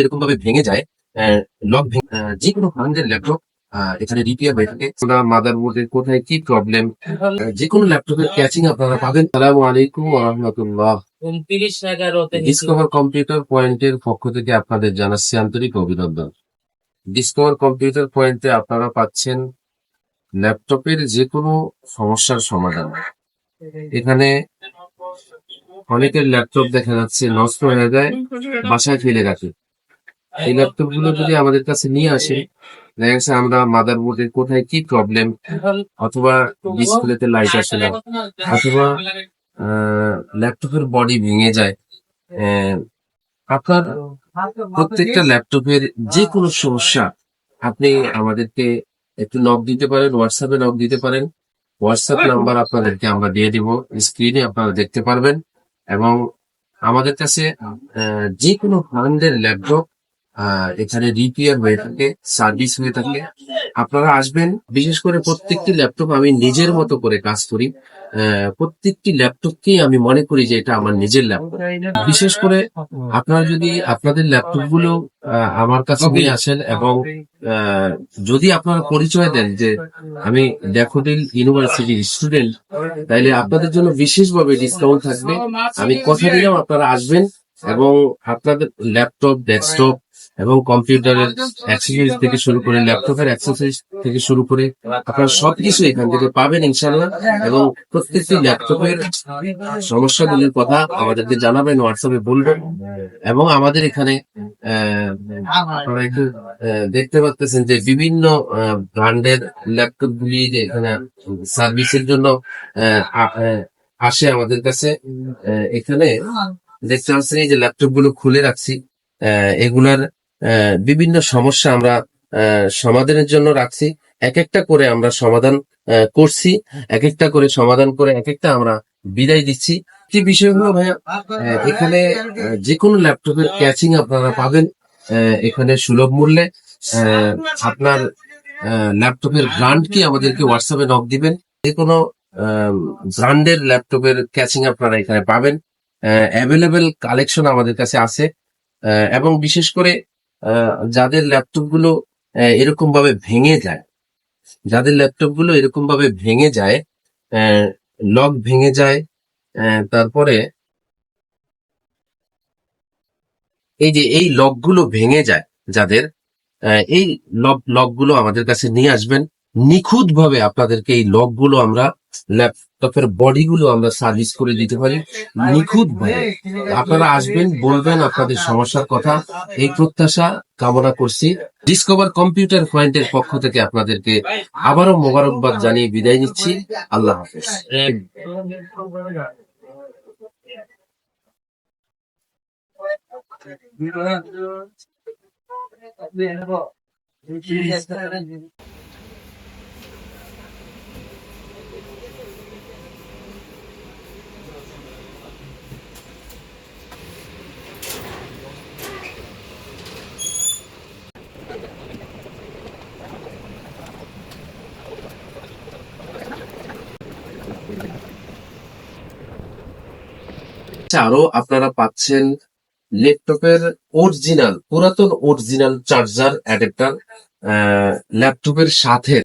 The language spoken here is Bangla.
এরকম ভাবে ভেঙে যায় লক যে কোনো ব্র্যান্ডের ল্যাপটপ এখানে রিপেয়ার হয়ে থাকে। আপনার মাদারবোর্ডের কোথায় কি প্রবলেম যে কোনো ল্যাপটপের ক্যাচিং আপনারা পাবেন। সালামু আলাইকুম রহমতুল্লাহ। উনত্রিশ এগারোতে ডিসকভার কম্পিউটার পয়েন্টের পক্ষ থেকে আপনাদের জানাচ্ছি আন্তরিক অভিনন্দন। ডিসকভার কম্পিউটার পয়েন্টে আপনারা পাচ্ছেন ল্যাপটপের যে কোনো সমস্যার সমাধান। এখানে অনেকের ল্যাপটপ দেখা যাচ্ছে নষ্ট হয়ে যায় বাসায় ফেলে রাখে। এই ল্যাপটপগুলো যদি আমাদের কাছে নিয়ে আসে, দেখা যাচ্ছে আমরা মাদারবোর্ডের কোথায় কি প্রবলেম অথবা ডিসপ্লেতে লাইট আসে না, অথবা ল্যাপটপের বডি ভেঙে যায় আপনার প্রত্যেকটা ল্যাপটপের যে কোনো সমস্যা, আপনি আমাদেরকে একটু নক দিতে পারেন হোয়াটসঅ্যাপে নক দিতে পারেন হোয়াটসঅ্যাপ নাম্বার আপনাদেরকে আমরা দিয়ে দিব স্ক্রিনে আপনারা দেখতে পারবেন, এবং আমাদের কাছে যে কোনো ব্র্যান্ডের ল্যাপটপ এখানে রিপেয়ার হয়ে থাকে সার্ভিস হয়ে থাকে। আপনারা আসবেন বিশেষ করে প্রত্যেকটি ল্যাপটপ আমি নিজের মতো করে কাজ করি। প্রত্যেকটি ল্যাপটপকেই আমি মনে করি যে এটা আমার নিজের ল্যাপটপ। বিশেষ করে আপনারা যদি আপনাদের ল্যাপটপগুলো আমার কাছে নিয়ে আসেন এবং যদি আপনারা পরিচয় দেন যে আমি ড্যাফোডিল ইউনিভার্সিটির স্টুডেন্ট তাইলে আপনাদের জন্য বিশেষভাবে ডিসকাউন্ট থাকবে। আমি কথা দিলাম আপনারা আসবেন এবং আপনাদের ল্যাপটপ ডেস্কটপ এবং কম্পিউটারের অ্যাক্সেসরিজ থেকে শুরু করে ল্যাপটপের অ্যাক্সেসরিজ থেকে শুরু করে আপনারা সবকিছু এখান থেকে পাবেন ইনশাল্লাহ এবং প্রত্যেকটি ল্যাপটপের সমস্যাগুলির কথা আমাদেরকে জানাবেন হোয়াটসঅ্যাপে বলবেন। এবং আমাদের এখানে আপনারা একটু দেখতে পাচ্ছেন যে বিভিন্ন ব্র্যান্ডের ল্যাপটপ গুলি যে এখানে সার্ভিসের জন্য আসে আমাদের কাছে। এখানে দেখতে পাচ্ছেন এই যে ল্যাপটপগুলো খুলে রাখছি। আহ, এগুলার বিভিন্ন সমস্যা আমরা সমাধানের জন্য রাখছি। এক একটা করে আমরা সমাধান করছি। এক একটা করে সমাধান করে এক একটা আমরা বিদায় দিচ্ছি। কি বিষয় হলো ভাইয়া এখানে যে কোনো ল্যাপটপের ক্যাচিং আপনারা পাবেন এখানে সুলভ মূল্যে। আপনার ল্যাপটপের ব্র্যান্ড কি আমাদেরকে হোয়াটসঅ্যাপে নক দিবেন। যে কোনো ব্র্যান্ডের ল্যাপটপের ক্যাচিং আপনারা এখানে পাবেন। অ্যাভেলেবেল কালেকশন আমাদের কাছে আছে। এবং বিশেষ করে যাদের ল্যাপটপগুলো এরকম ভাবে ভেঙে যায়, যাদের ল্যাপটপগুলো এরকম ভাবে ভেঙে যায় লক ভেঙে যায় তারপরে এই যে এই লকগুলো ভেঙে যায় যাদের এই লক লকগুলো আমাদের কাছে নিয়ে আসবেন। নিখুঁত ভাবে আপনাদেরকে এই লকগুলো আমরা ল্যাপটপের বডি গুলো আমরা সার্ভিস করে দিতে পারি নিখুঁত আপনারা আসবেন, বলবেন আপনাদের সমস্যার কথা। এই প্রত্যাশা কামনা করছি। ডিসকভার কম্পিউটার পয়েন্টের পক্ষ থেকে আপনাদেরকে আবারও মোবারকবাদ জানিয়ে বিদায় নিচ্ছি। আল্লাহ হাফেজ। আরও আপনারা পাচ্ছেন ল্যাপটপের অরিজিনাল পুরাতন অরিজিনাল চার্জার অ্যাডাপ্টার ল্যাপটপের সাথে